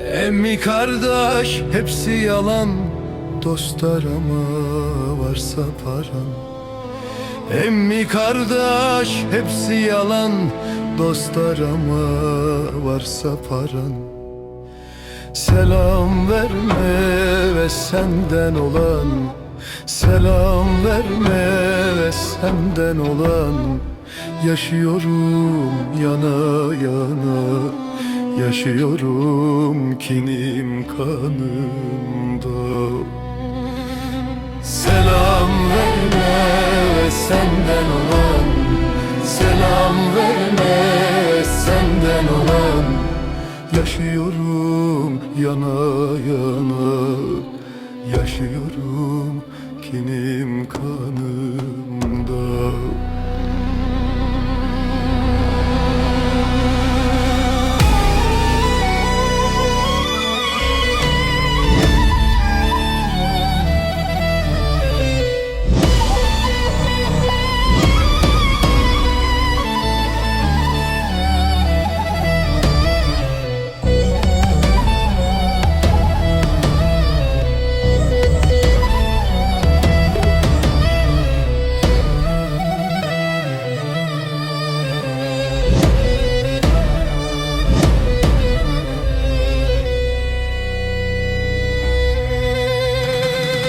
Emmi kardeş hepsi yalan. Dostlar ama varsa paran. Emmi kardeş hepsi yalan. Dostlar ama varsa paran. Selam verme ve senden olan. Selam verme ve senden olan. Yaşıyorum yana yana Yaşıyorum kinim kanımda. Selam verme ve senden olan. Selam verme ve senden olan. Yaşıyorum yana yana. Yaşıyorum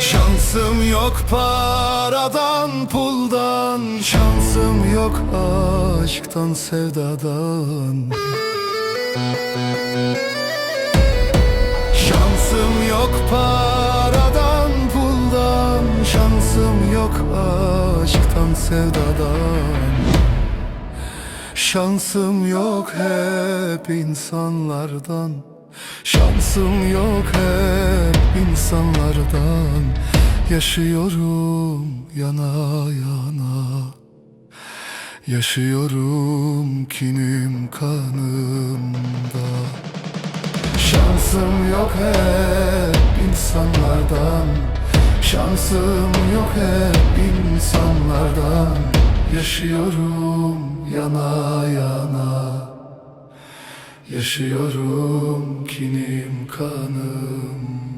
Şansım yok paradan puldan. Şansım yok aşktan sevdadan. Şansım yok paradan puldan. Şansım yok aşktan sevdadan. Şansım yok hep insanlardan Şansım yok hep insanlardan. Yaşıyorum yana yana. Yaşıyorum kinim kanımda. Şansım yok hep insanlardan. Şansım yok hep insanlardan. Yaşıyorum yana yana Yaşıyorum kinim kanımda